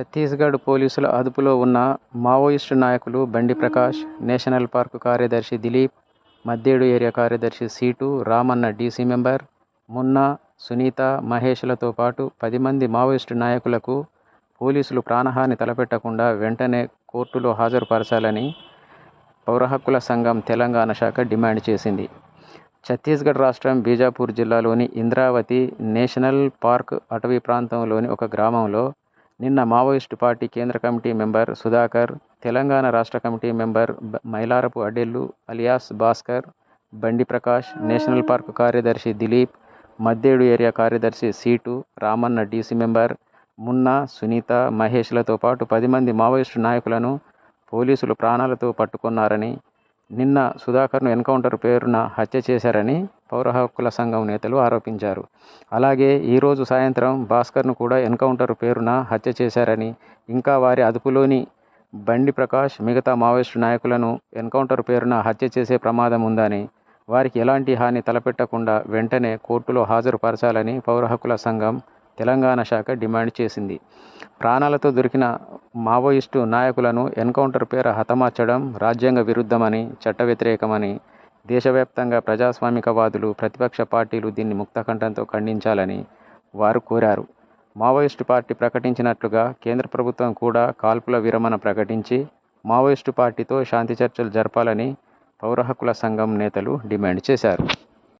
ఛత్తీస్గఢ్ పోలీసుల అదుపులో ఉన్న మావోయిస్టు నాయకులు బండి ప్రకాష్ నేషనల్ పార్క్ కార్యదర్శి దిలీప్ మద్దేడు ఏరియా కార్యదర్శి సీటు రామన్న డీసీ మెంబర్ మున్నా సునీత మహేష్లతో పాటు పది మంది మావోయిస్టు నాయకులకు పోలీసులు ప్రాణహాని తలపెట్టకుండా వెంటనే కోర్టులో హాజరుపరచాలని పౌరహక్కుల సంఘం తెలంగాణ శాఖ డిమాండ్ చేసింది. ఛత్తీస్గఢ్ రాష్ట్రం బీజాపూర్ జిల్లాలోని ఇంద్రావతి నేషనల్ పార్క్ అటవీ ప్రాంతంలోని ఒక గ్రామంలో నిన్న మావోయిస్టు పార్టీ కేంద్ర కమిటీ మెంబర్ సుధాకర్ తెలంగాణ రాష్ట్ర కమిటీ మెంబర్ బ- Mailarapu Adellu alias Bhaskar Bandi Prakash national park కార్యదర్శి దిలీప్ మద్దేడు ఏరియా కార్యదర్శి సీటు రామన్న డీసీ మెంబర్ మున్నా సునీత మహేష్లతో పాటు పది మంది మావోయిస్టు నాయకులను పోలీసులు ప్రాణాలతో పట్టుకున్నారని నిన్న సుధాకర్ను ఎన్కౌంటర్ పేరున హత్య చేశారని పౌర హక్కుల సంఘం నేతలు ఆరోపించారు. అలాగే ఈరోజు సాయంత్రం భాస్కర్ను కూడా ఎన్కౌంటర్ పేరున హత్య చేశారని ఇంకా వారి అదుపులోని బండి ప్రకాష్ మిగతా మావోయిస్టు నాయకులను ఎన్కౌంటర్ పేరున హత్య చేసే ప్రమాదం ఉందని వారికి ఎలాంటి హాని తలపెట్టకుండా వెంటనే కోర్టులో హాజరుపరచాలని పౌర హక్కుల సంఘం తెలంగాణ శాఖ డిమాండ్ చేసింది. ప్రాణాలతో దొరికిన మావోయిస్టు నాయకులను ఎన్కౌంటర్ పేర హతమార్చడం రాజ్యాంగ విరుద్ధమని చట్ట వ్యతిరేకమని దేశవ్యాప్తంగా ప్రజాస్వామికవాదులు ప్రతిపక్ష పార్టీలు దీన్ని ముక్తకంఠంతో ఖండించాలని వారు కోరారు. మావోయిస్టు పార్టీ ప్రకటించినట్లుగా కేంద్ర ప్రభుత్వం కూడా కాల్పుల విరమణ ప్రకటించి మావోయిస్టు పార్టీతో శాంతి చర్చలు జరపాలని పౌర హక్కుల సంఘం నేతలు డిమాండ్ చేశారు.